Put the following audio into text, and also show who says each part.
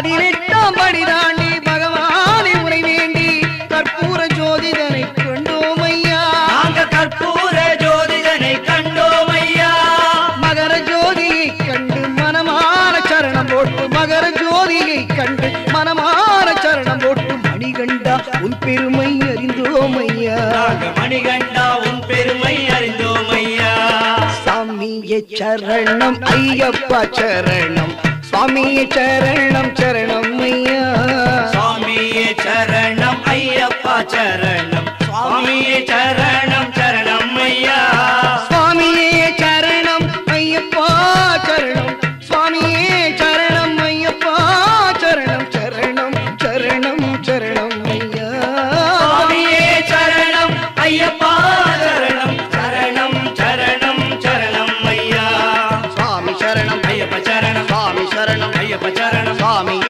Speaker 1: பதினெட்டாம் படி தாண்டி பகவானை உரை வேண்டி கற்பூர ஜோதிடனை கண்டோம் ஐயா
Speaker 2: கற்பூர ஜோதிடனை கண்டோம் ஐயா
Speaker 1: மகர ஜோதியை கண்டு மனமான சரணம் போட்டு மகர ஜோதியை கண்டு மனமான சரணம் போட்டு மணிகண்டா உன் பெருமை அறிந்தோம் ஐயா
Speaker 2: மணிகண்டா உன் பெருமை அறிந்தோம் ஐயா
Speaker 1: சாமியே சரணம் ஐயப்பா சரணம். சுவாமியே சரணம்
Speaker 2: ஐயப்பா சரணம். சுவாமியே சரணம் சரணம் ஐயா.
Speaker 1: சுவாமியே சரணம் ஐயப்பா சரணம். சுவாமியே சரணம் ஐயப்பா சரணம். சரணம் சரணம் சரணம் ஐயா. சுவாமியே
Speaker 2: சரணம் ஐயப்பா சரணம். சரணம் சரணம் சரணம் ஐயா.
Speaker 1: சுவாமி சரணம்
Speaker 2: ஐயப்ப சரணம்.
Speaker 1: சுவாமி சரணம்.
Speaker 2: ஐயப்ப சரணம்.